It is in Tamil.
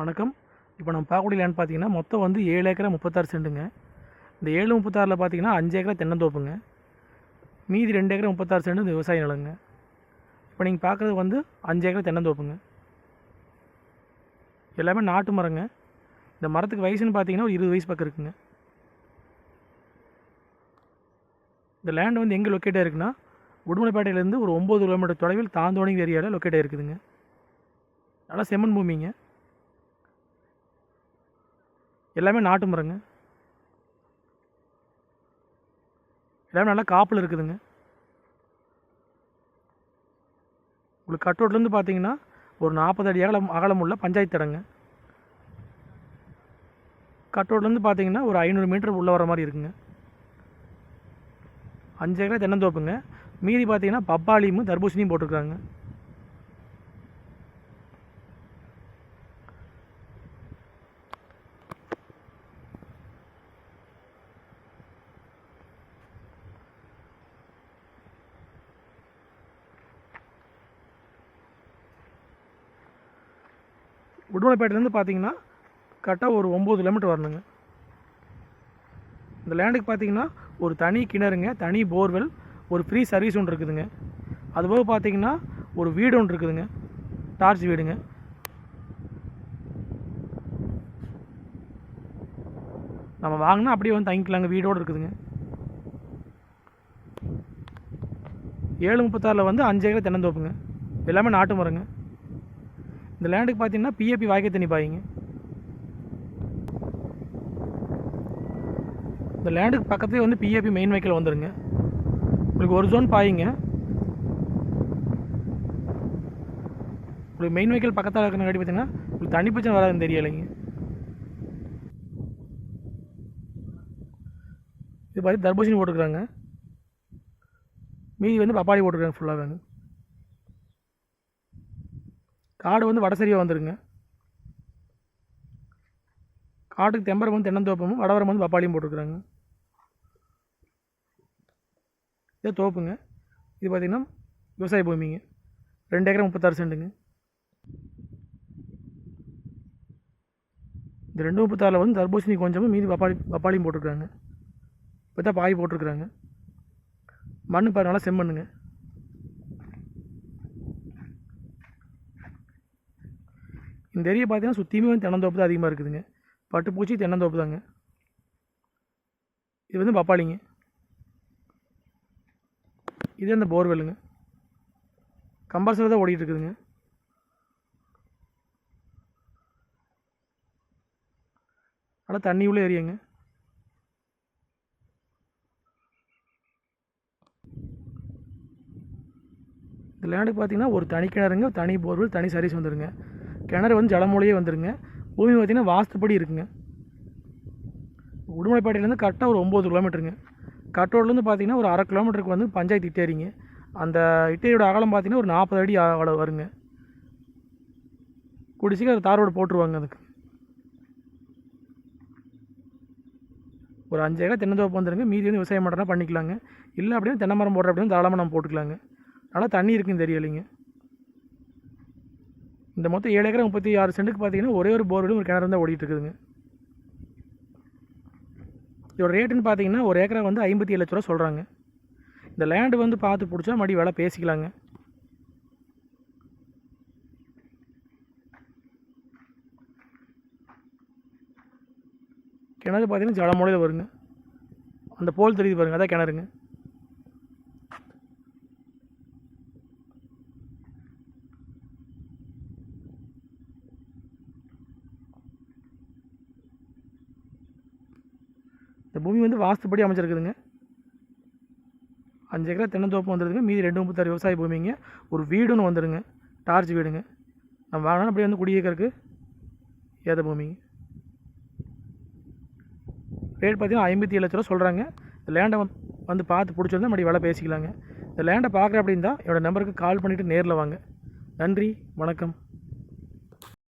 வணக்கம். இப்போ நம்ம பார்க்கக்கூடிய லேண்ட் பார்த்தீங்கன்னா மொத்தம் வந்து ஏழு ஏக்கரை முப்பத்தாறு சென்ட்டுங்க இந்த ஏழு முப்பத்தாறில் பார்த்தீங்கன்னா அஞ்சு ஏக்கரை தென்னந்தோப்புங்க. மீதி ரெண்டு ஏக்கரை முப்பத்தாறு சென்ட் இந்த விவசாய நிலங்க. இப்போ நீங்கள் பார்க்குறது வந்து அஞ்சு ஏக்கரை தென்னந்தோப்புங்க. எல்லாமே நாட்டு மரங்க. இந்த மரத்துக்கு வயசுன்னு பார்த்தீங்கன்னா ஒரு இருபது வயசு பக்கம் இருக்குங்க. இந்த லேண்ட் வந்து எங்கே லொக்கேட்டாக இருக்குன்னா உடுமலைப்பேட்டையிலேருந்து ஒரு ஒம்பது கிலோமீட்டர் தொலைவில் தாந்தோணி ஏரியாவில் லொக்கேட் ஆகிருக்குதுங்க நல்லா செம்மண் பூமிங்க. எல்லாமே நாட்டு மரங்க. எல்லாமே நல்லா காப்பில் இருக்குதுங்க. உங்களுக்கு கட்டோட்லேருந்து பார்த்தீங்கன்னா ஒரு நாற்பது அடி அகலம் அகலம் உள்ள பஞ்சாயத்து இடங்க. கட்டோட்லேருந்து பார்த்தீங்கன்னா ஒரு ஐநூறு மீட்டர் உள்ளே வர மாதிரி இருக்குங்க. அஞ்சு ஏக்கரா தென்னந்தோப்புங்க. மீதி பார்த்தீங்கன்னா பப்பாளியும் தர்பூசணியும் போட்டிருக்காங்க உடுமலைப்பேட்டையிலேருந்து பார்த்தீங்கன்னா கரெக்டாக ஒரு ஒம்பது கிலோமீட்டர் வரணுங்க. இந்த லேண்டுக்கு பார்த்தீங்கன்னா ஒரு தனி கிணறுங்க தனி போர்வெல் ஒரு ஃப்ரீ சர்வீஸ் ஒன்று இருக்குதுங்க. அதுபோக பார்த்தீங்கன்னா ஒரு வீடு ஒன்று இருக்குதுங்க டார்ச் வீடுங்க. நம்ம வாங்கினா அப்படியே வந்து தங்கிக்கலாங்க வீடோடு இருக்குதுங்க. ஏழு முப்பத்தாறில் வந்து அஞ்சு ஏக்கர் தென்னந்தோப்புங்க. எல்லாமே நாட்டு மரங்க. இந்த லேண்டுக்கு பார்த்தீங்கன்னா பிஏபி வாய்க்கை தண்ணி பாயிங்க இந்த லேண்டுக்கு பக்கத்துலேயே வந்து பிஏபி மெயின் வைக்கல் வந்துடுங்க உங்களுக்கு ஒரு ஜோன் பாயிங்க. உங்களுக்கு மெயின் வைக்கல் பக்கத்தில் இருக்கிற பார்த்தீங்கன்னா உங்களுக்கு தண்ணி பிரச்சனை வராதுன்னு தெரியலைங்க. இது பார்த்து தர்பூசணி போட்டுருக்குறாங்க மீதி வந்து பப்பாளி போட்டுருக்காங்க ஃபுல்லாக காடு வந்து வடசரியாக வந்துருங்க. காட்டுக்கு தெம்பரம் வந்து தென்னந்தோப்பமும் வடவரம் வந்து பப்பாளியும் போட்டிருக்குறாங்க. இதே தோப்புங்க. இது பார்த்திங்கன்னா விவசாய பூமிங்க. ரெண்டு ஏக்கர் முப்பத்தாறு சென்ட்டுங்க. இந்த ரெண்டு முப்பத்தாறில் வந்து தர்பூசணி கொஞ்சமும் மீதி பப்பாளி பப்பாளியும் போட்டிருக்காங்க இப்போ தான் பாய் போட்டிருக்குறாங்க. மண் பாரு நல்லா செம்மண்ணுங்க. இந்த ஏரியா பார்த்தீங்கன்னா சுற்றியுமே வந்து தென்னந்தோப்பு தான் அதிகமாக இருக்குதுங்க. பட்டுப்பூச்சி தென்னந்தோப்பு தாங்க. இது வந்து பப்பாளிங்க. இது அந்த போர்வெல்லுங்க. கம்பல்சரி தான் ஓடிட்டு இருக்குதுங்க. நல்லா தண்ணி உள்ள ஏரியாங்க. இந்த லேண்டுக்கு பார்த்தீங்கன்னா ஒரு தனி கிணறுங்க தனி போர்வெல் தனி சர்வீஸ் வந்துடுங்க கிணறு வந்து ஜலமூலையே வந்துருங்க. பூமி பார்த்திங்கன்னா வாஸ்துப்படி இருக்குங்க. உடுமலைப்பேட்டையிலேருந்து கரெக்டாக ஒரு ஒம்பது கிலோமீட்டருங்க. கட்டோட்லேருந்து பார்த்திங்கன்னா ஒரு அரை கிலோமீட்டருக்கு வந்து பஞ்சாயத்து இட்டேரிங்க. அந்த இட்டேரியோட அகலம் பார்த்தீங்கன்னா ஒரு நாற்பது அடி அகலம் வருங்க. குடிச்சிக்க அது தார் ரோடு போட்டுருவாங்க அதுக்கு. ஒரு அஞ்சு ஏக்கர் தென்னந்தோப்பு வந்துருங்க. மீதி வந்து விவசாயம் பண்ணுறனா பண்ணிக்கலாங்க. இல்லை அப்படின்னா தென்னை மரம் போடுற அப்படின்னு தாராளமாக நம்ம போட்டுக்கலாங்க. நல்லா தண்ணி இருக்குன்னு தெரியலைங்க. இந்த மொத்தம் ஏழு ஏக்கர் முப்பத்தி ஆறு சென்ட்டுக்கு பார்த்தீங்கன்னா ஒரே ஒரு போர்வெலும் ஒரு கிணறு தான் ஓடிட்டு இருக்குதுங்க இதோட ரேட்டுன்னு பார்த்தீங்கன்னா ஒரு ஏக்கரா வந்து ஐம்பத்தி ஏழு லட்ச ரூபா சொல்கிறாங்க இந்த லேண்டு வந்து பார்த்து பிடிச்சா மறுபடியும் விலை பேசிக்கலாங்க. கிணறு பார்த்தீங்கன்னா ஜலமூலையில் வருங்க. அந்த போல் தெரியுது பாருங்க அதான் கிணறுங்க. இந்த பூமி வந்து வாஸ்துப்படி அமைச்சிருக்குதுங்க அஞ்சு ஏக்கரா தென்னந்தோப்பு வந்துடுதுங்க மீதி ரெண்டு முப்பத்தாறு விவசாய பூமிங்க. ஒரு வீடுன்னு வந்துடுங்க டார்ச் வீடுங்க. நம்ம வாங்கினா அப்படியே வந்து குடியிருக்கிறதுக்கு ஏத பூமிங்க. ரேட் பார்த்தீங்கன்னா ஐம்பத்தி ஏழு லட்ச ரூபா சொல்கிறாங்க இந்த லேண்டை வந்து பார்த்து பிடிச்சிருந்தா மறுபடியும் விலை பேசிக்கலாங்க. இந்த லேண்டை பார்க்குற அப்படின்னா என்னோடய நம்பருக்கு கால் பண்ணிவிட்டு நேரில் வாங்க. நன்றி. வணக்கம்.